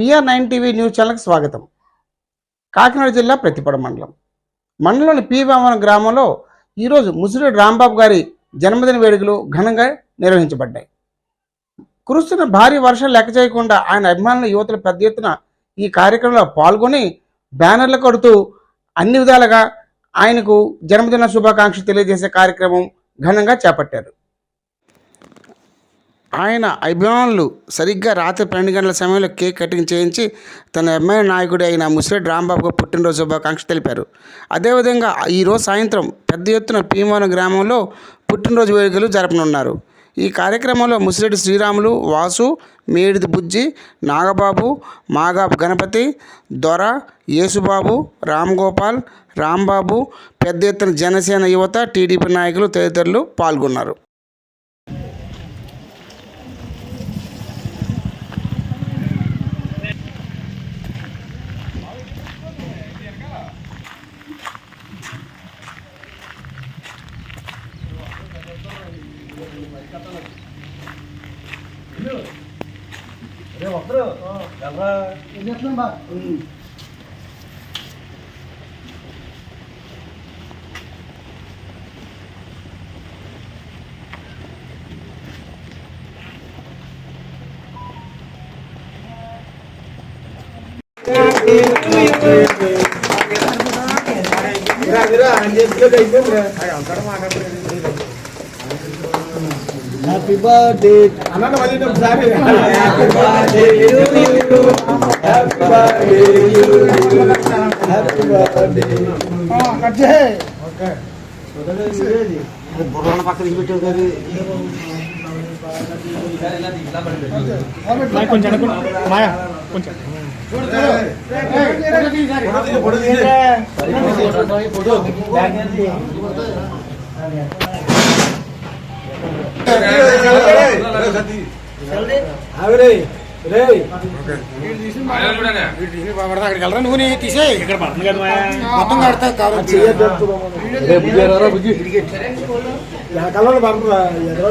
TR nine TV news ఛానల్కి స్వాగతం. కాకినాడ జిల్లా ప్రతిపడ మండలం. మండలంలోని పీవామన గ్రామంలో ఈరోజు ముసిరెడ్డి రాంబాబు గారి జన్మదిన వేడుకలు ఘనంగా నిర్వహించబడ్డాయి. కురుస్తున్న భారీ వర్షాలు లెక్క చేయకుండా ఆయన అభిమానుల యువతలు పెద్ద ఎత్తున ఈ కార్యక్రమంలో పాల్గొని బ్యానర్లు కొడుతూ అన్ని విధాలుగా ఆయనకు జన్మదిన శుభాకాంక్షలు తెలియజేసే కార్యక్రమం ఘనంగా చేపట్టారు. ఆయన అభిమానులు సరిగ్గా రాత్రి పన్నెండు గంటల సమయంలో కేక్ కటింగ్ చేయించి తన అమ్మాయి నాయకుడు అయిన ముసిరెడ్డి రాంబాబుకు పుట్టినరోజు శుభాకాంక్షలు తెలిపారు. అదేవిధంగా ఈరోజు సాయంత్రం పెద్ద ఎత్తున పీమాన గ్రామంలో పుట్టినరోజు వేడుకలు జరపనున్నారు. ఈ కార్యక్రమంలో ముసిరెడ్డి శ్రీరాములు వాసు మేడిది బుజ్జి నాగబాబు మాగాబు గణపతి దొర యేసుబాబు రామ్గోపాల్ రాంబాబు పెద్ద ఎత్తున జనసేన యువత టీడీపీ నాయకులు తదితరులు పాల్గొన్నారు. ఒకరు ఎవరా చేస్తున్నాం బా Mira, mira, mira, mira, mira, mira, mira, mira, mira, mira, mira, happy birthday అన్న మళ్ళీ ఒకసారి happy birthday happy birthday happy birthday cut చేయి బుర్రల పక్కన పెట్టారు కదా కొంచెం అనుకో మాయా కొంచెం అక్కడికి వెళ్ళరా నువ్వు తీసే ఇక్కడ మొత్తం కడతా కలర్ పడుతుంది ఎదురు